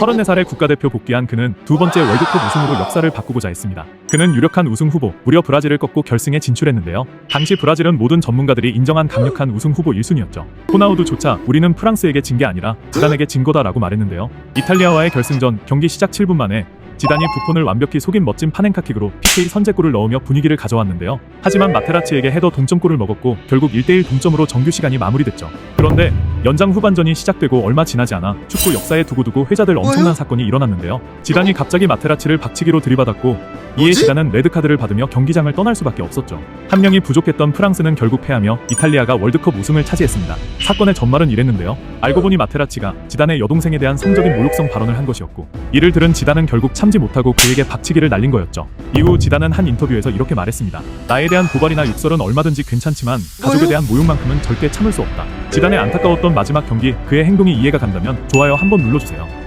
34살에 국가대표 복귀한 그는 두 번째 월드컵 우승으로 역사를 바꾸고자 했습니다. 그는 유력한 우승 후보, 무려 브라질을 꺾고 결승에 진출했는데요. 당시 브라질은 모든 전문가들이 인정한 강력한 우승 후보 1순위였죠. 호나우두조차 우리는 프랑스에게 진 게 아니라 지단에게 진 거다라고 말했는데요. 이탈리아와의 결승전 경기 시작 7분 만에 지단이 부폰을 완벽히 속인 멋진 파넨카킥으로 PK 선제골을 넣으며 분위기를 가져왔는데요. 하지만 마테라치에게 헤더 동점골을 먹었고 결국 1대1 동점으로 정규 시간이 마무리됐죠. 그런데 연장 후반전이 시작되고 얼마 지나지 않아 축구 역사에 두고두고 회자될 엄청난? 사건이 일어났는데요. 지단이 갑자기 마테라치를 박치기로 들이받았고 이에? 지단은 레드카드를 받으며 경기장을 떠날 수밖에 없었죠. 한 명이 부족했던 프랑스는 결국 패하며 이탈리아가 월드컵 우승을 차지했습니다. 사건의 전말은 이랬는데요. 알고 보니 마테라치가 지단의 여동생에 대한 성적인 모욕성 발언을 한 것이었고 이를 들은 지단은 결국 참지 못하고 그에게 박치기를 날린 거였죠. 이후 지단은 한 인터뷰에서 이렇게 말했습니다. 나에 대한 고발이나 욕설은 얼마든지 괜찮지만 가족에? 대한 모욕만큼은 절대 참을 수 없다. 지단의 안타까웠던 마지막 경기 그의 행동이 이해가 간다면 좋아요 한번 눌러주세요.